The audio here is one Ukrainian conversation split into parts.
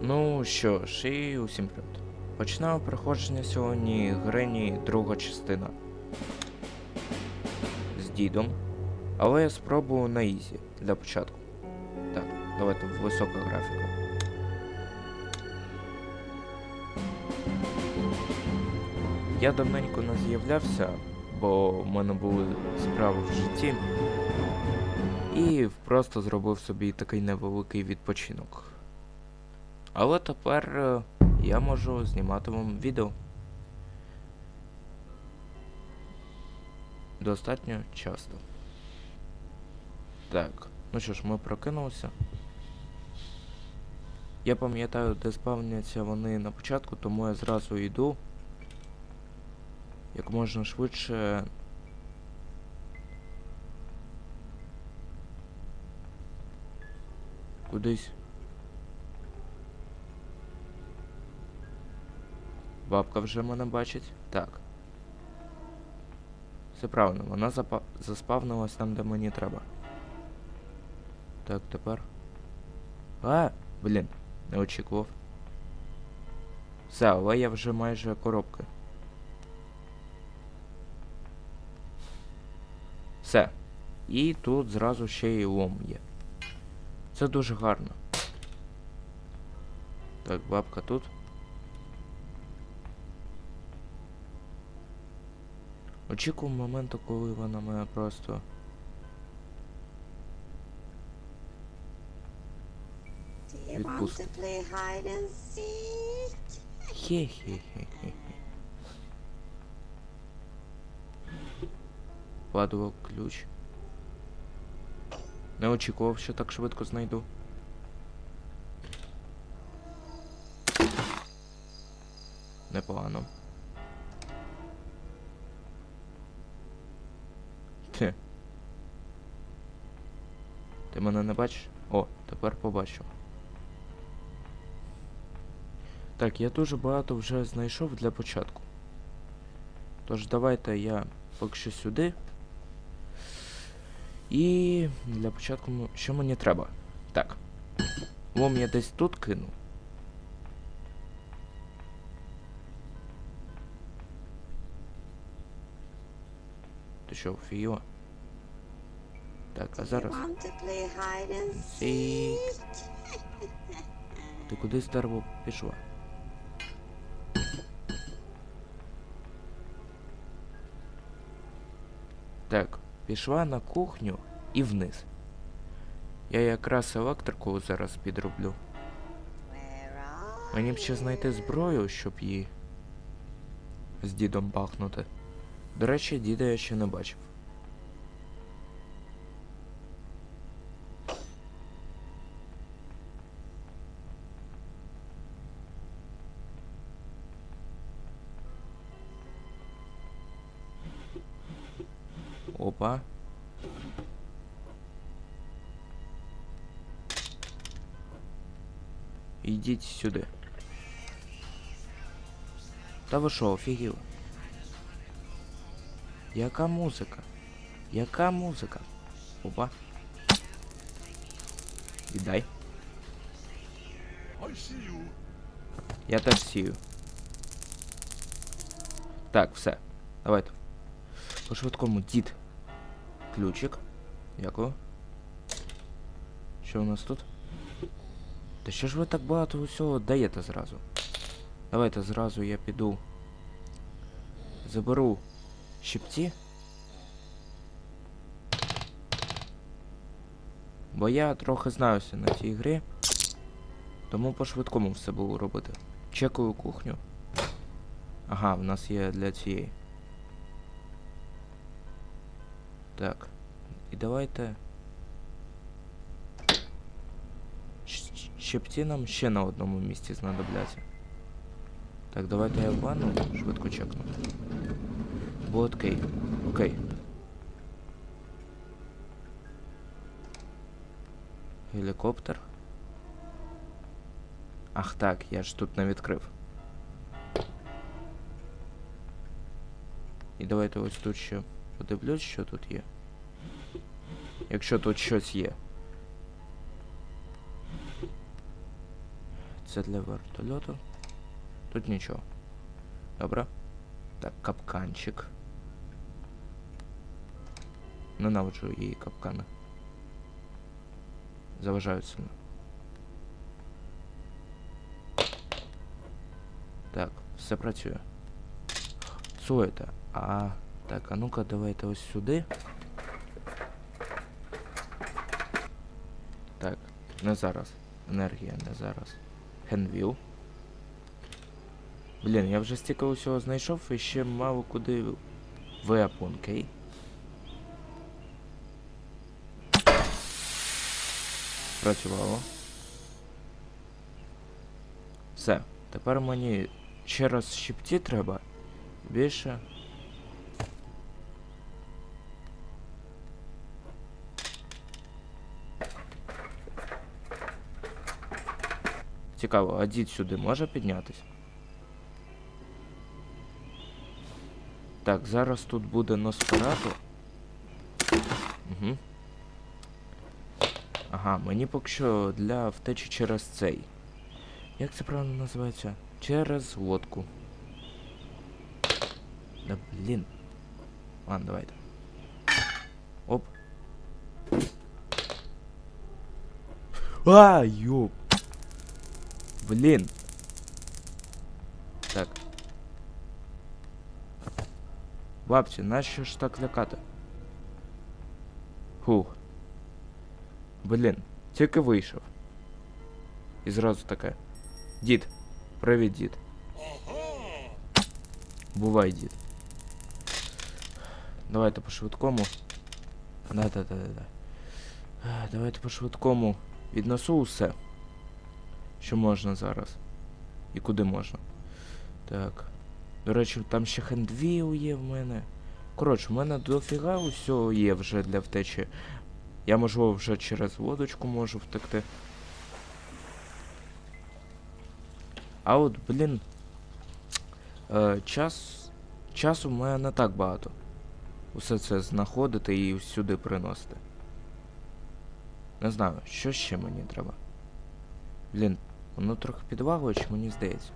Ну що ж, і усім привіт. Починаю проходження сьогодні Грені друга частина. З дідом. Але я спробую на ізі для початку. Так, давайте висока графіка. Я давненько не з'являвся, бо в мене були справи в житті. І просто зробив собі такий невеликий відпочинок. Але тепер е, я можу знімати вам відео. Достатньо часто. Так, ну що ж, ми прокинулися. Я пам'ятаю, де спавняться вони на початку, тому я зразу йду. Як можна швидше. Кудись. Бабка вже мене бачить. Так. Все правильно, вона запа... заспавнилась там, де мені треба. Так, тепер. А, блін, не очікував. Все, але я вже майже коробки. Все. І тут зразу ще й лом є. Це дуже гарно. Так, бабка тут. Очікую моменту, коли вона мене просто. Do you want Відпуск. to play hide and seek? Хе-хе-хе-хе. Вкладував ключ. Не очікував, що так швидко знайду. Непогано. Ти мене не бачиш? О, тепер побачу. Так, я дуже багато вже знайшов для початку. Тож давайте я поки що сюди. І для початку що мені треба? Так. Лом я десь тут кину. Ти що, офігіла? Так, а зараз. Ти куди дерева пішла? Так, пішла на кухню і вниз. Я якраз електрику зараз підроблю. Мені б ще знайти зброю, щоб її з дідом бахнути. До речі, діда я ще не бачив. Ідіть сюди. Та ви що, офігіли? Яка музика? Яка музика? Опа. Віддай. Я теж сію. Так, все. Давайте. По швидкому дід. Ключик. Дякую. Що у нас тут? Та що ж ви так багато усього даєте зразу? Давайте зразу я піду. Заберу щипці. Бо я трохи знаюся на цій грі. Тому по швидкому все було робити. Чекаю кухню. Ага, в нас є для цієї. Так. І давайте. Щ- щ- Щипці нам ще на одному місці знадобляться. Так, давайте я ванну швидко чекну. Бо окей. Окей. Гелікоптер. Ах так, я ж тут не відкрив. І давайте ось тут ще подивлюсь, що тут є. Якщо тут щось є. Це для вертольоту. Тут нічого. Добре. Так, капканчик. Ненавиджу її капкани. Заважають сильно. Так, все працює. Слухайте, а так, а ну-ка давайте ось сюди. Так, не зараз. Енергія не зараз. Хенвіл. Блін, я вже стільки усього знайшов і ще мало куди веапон, окей? Працювало. Все. Тепер мені ще раз щипці треба. Більше. Цікаво, а дід сюди може піднятись? Так, зараз тут буде Носферату. Угу. Ага, мені поки що для втечі через цей. Як це правильно називається? Через лодку. Да блін. Ладно, давайте. Оп. А, ёп. Блін. Так. Бабці, нащо ж так лякати? Фух. Блін, тільки вийшов. І зразу таке. Дід. Привіт, дід. Бувай, дід. Давайте по швидкому. Да-да-да-да. Е, Давайте по швидкому віднесу усе. Що можна зараз. І куди можна. Так. До речі, там ще хендвіл є в мене. Коротше, в мене дофіга усього є вже для втечі. Я можливо вже через лодочку можу втекти. А от, блін. Е, час. Часу в мене не так багато. Усе це знаходити і сюди приносити. Не знаю, що ще мені треба. Блін, воно трохи підвагує, чи мені здається.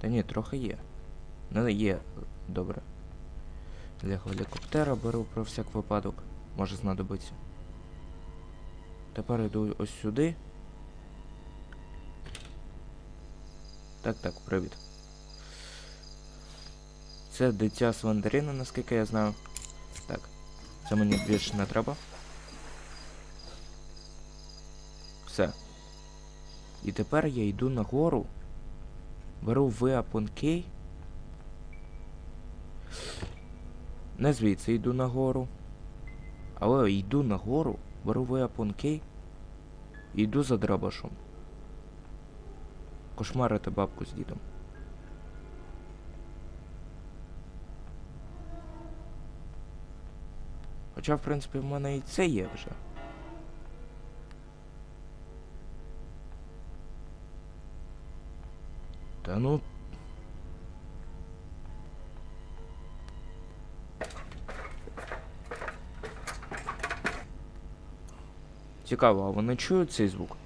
Та ні, трохи є. Не є. Добре. Для гелікоптера беру про всяк випадок. Може знадобиться. Тепер йду ось сюди. Так, так, привіт. Це дитя Слендерина, наскільки я знаю. Так. Це мені більше не треба. Все. І тепер я йду нагору. Беру Weapon Не звідси йду нагору. Але йду нагору, беру Key і йду за драбашом. Кошмарити бабку з дідом. Хоча, в принципі, в мене і це є вже. Та ну. Цікаво, а вони чують цей звук?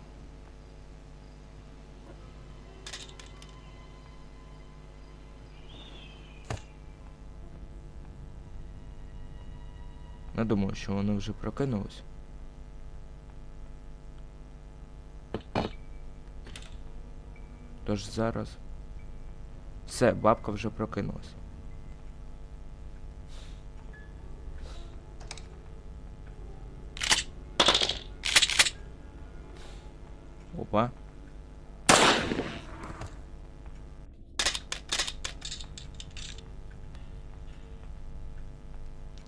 Не думаю, що вони вже прокинулись. Тож зараз. Все, бабка вже прокинулась. Опа.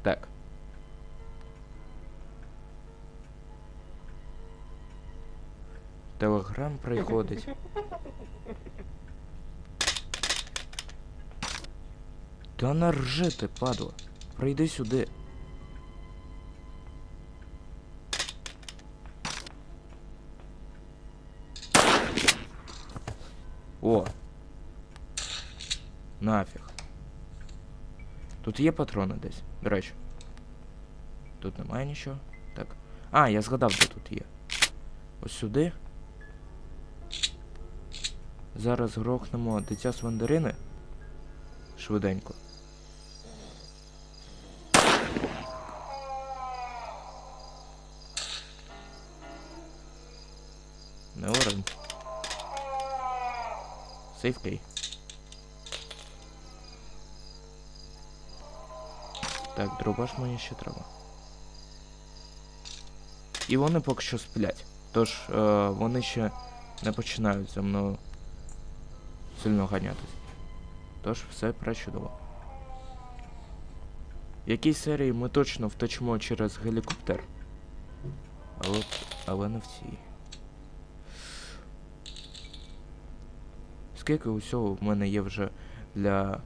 Так. Телеграм приходить. Та наржи ти, падла. Прийди сюди. О. Нафіг. Тут є патрони десь, до речі. Тут немає нічого. Так. А, я згадав, де тут є. Ось сюди. зараз грохнемо дитя з мандарини. Швиденько. Сейфкей. Так, дробаш мені ще треба. І вони поки що сплять. Тож е, вони ще не починають за мною сильно ганятись. Тож все пречудово. В якій серії ми точно втечемо через гелікоптер. Але, але не в цій. Скільки усього в мене є вже для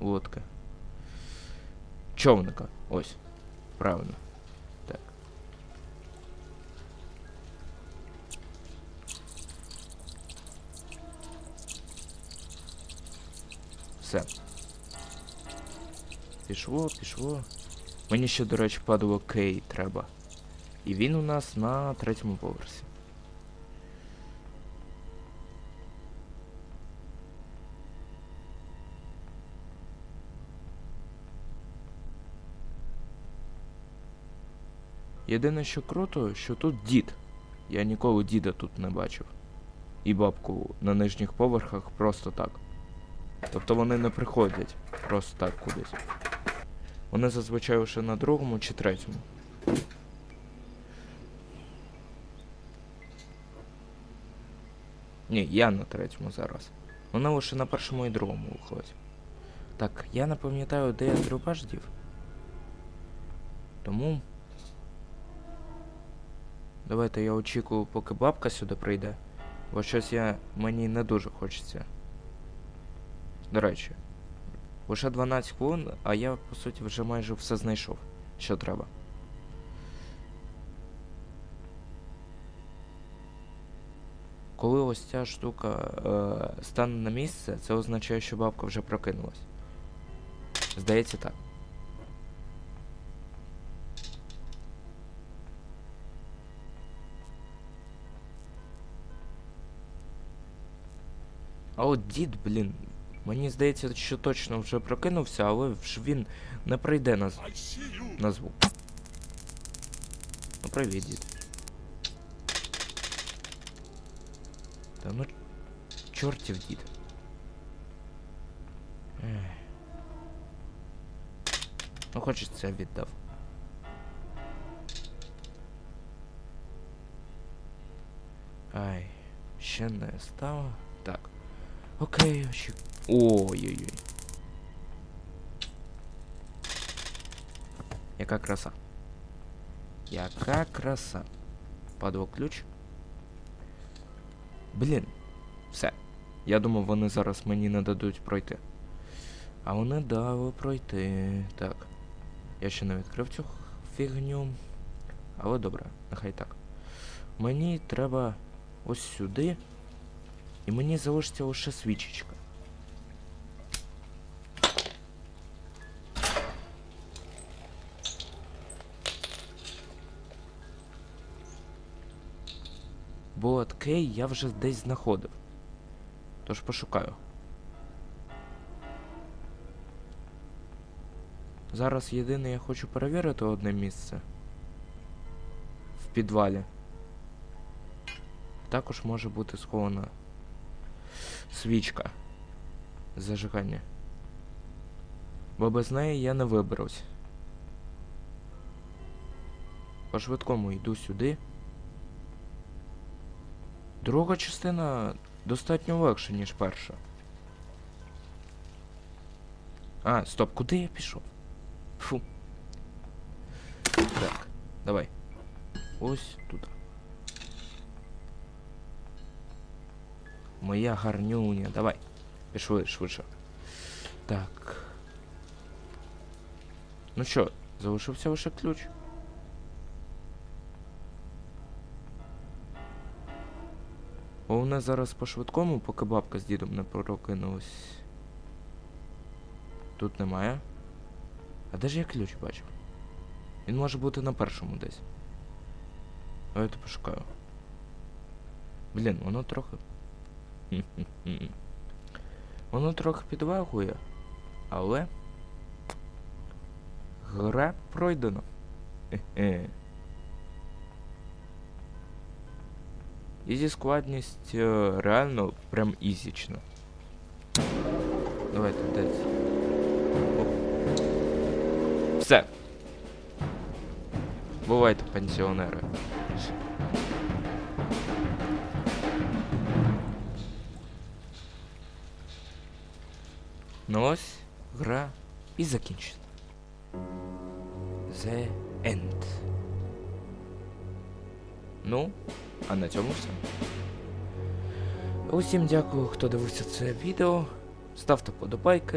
лодки? Човника. Ось. Правильно. Так. Все. Пішло, пішло. Мені ще, до речі, падало Кей треба. І він у нас на третьому поверсі. Єдине, що круто, що тут дід. Я ніколи діда тут не бачив. І бабку на нижніх поверхах просто так. Тобто вони не приходять просто так кудись. Вони зазвичай лише на другому чи третьому. Ні, я на третьому зараз. Вони лише на першому і другому виходять. Так, я не пам'ятаю, де я дів. Тому. Давайте я очікую, поки бабка сюди прийде. Бо щось я мені не дуже хочеться. До речі, лише 12 хвилин, а я, по суті, вже майже все знайшов, що треба. Коли ось ця штука е, стане на місце, це означає, що бабка вже прокинулась. Здається так. А от дід, блін, мені здається, що точно вже прокинувся, але ж він не прийде на, з- на звук. Ну привіт, дід. Та ну чортів дід. Ех. Ну хоч це віддав. Ай, ще не стало. Окей, очі. Ой-ой-ой. Яка краса. Яка краса. Падав ключ. Блін. Все. Я думав, вони зараз мені не дадуть пройти. А вони дали пройти. Так. Я ще не відкрив цю фігню. Але добре, нехай так. Мені треба ось сюди. І мені залишиться лише свічечка. Бо Кей я вже десь знаходив. Тож пошукаю. Зараз єдине я хочу перевірити одне місце. В підвалі. Також може бути схована свічка зажигання. Бо без неї я не виберусь. По швидкому йду сюди. Друга частина достатньо легша, ніж перша. А, стоп, куди я пішов? Фу. Так, давай. Ось тут. Моя гарнюня. Давай. Пішли швидше. Так. Ну що, залишився лише ключ. Головне зараз по швидкому, поки бабка з дідом не прокинулась. Тут немає. А де ж я ключ бачив? Він може бути на першому десь. Давайте пошукаю. Блін, воно трохи Хм-хм-хм. Воно трохи підвагує, але гра пройдена. Ізі складність е, реально прям ізічна. Давайте десь. Все. Бувайте, пенсіонери. Ну ось гра і закінчена. The End. Ну, а на цьому все. Усім дякую, хто дивився це відео. Ставте подобайки.